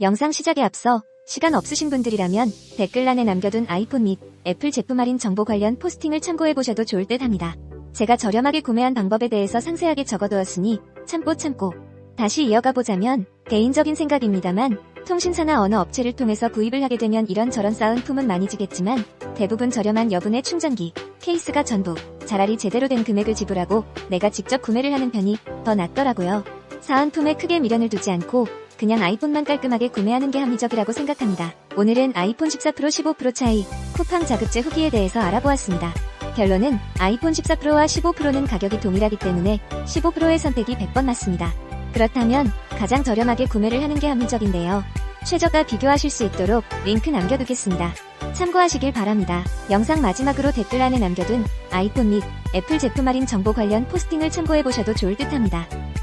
영상 시작에 앞서 시간 없으신 분들이라면 댓글란에 남겨둔 아이폰 및 애플 제품 할인 정보 관련 포스팅을 참고해보셔도 좋을 듯 합니다. 제가 저렴하게 구매한 방법에 대해서 상세하게 적어두었으니 참고 참고. 다시 이어가 보자면 개인적인 생각입니다만 통신사나 어느 업체를 통해서 구입을 하게 되면 이런저런 쌓은 품은 많이 지겠지만 대부분 저렴한 여분의 충전기, 케이스가 전부 차라리 제대로 된 금액을 지불하고 내가 직접 구매를 하는 편이 더 낫더라고요. 사은 품에 크게 미련을 두지 않고 그냥 아이폰만 깔끔하게 구매하는 게 합리적이라고 생각합니다. 오늘은 아이폰 14 프로 15 프로 차이, 쿠팡 자급제 후기에 대해서 알아보았습니다. 결론은 아이폰 14 프로와 15 프로는 가격이 동일하기 때문에 15 프로의 선택이 100번 맞습니다. 그렇다면 가장 저렴하게 구매를 하는 게 합리적인데요. 최저가 비교하실 수 있도록 링크 남겨두겠습니다. 참고하시길 바랍니다. 영상 마지막으로 댓글란에 남겨둔 아이폰 및 애플 제품 할인 정보 관련 포스팅을 참고해보셔도 좋을 듯 합니다.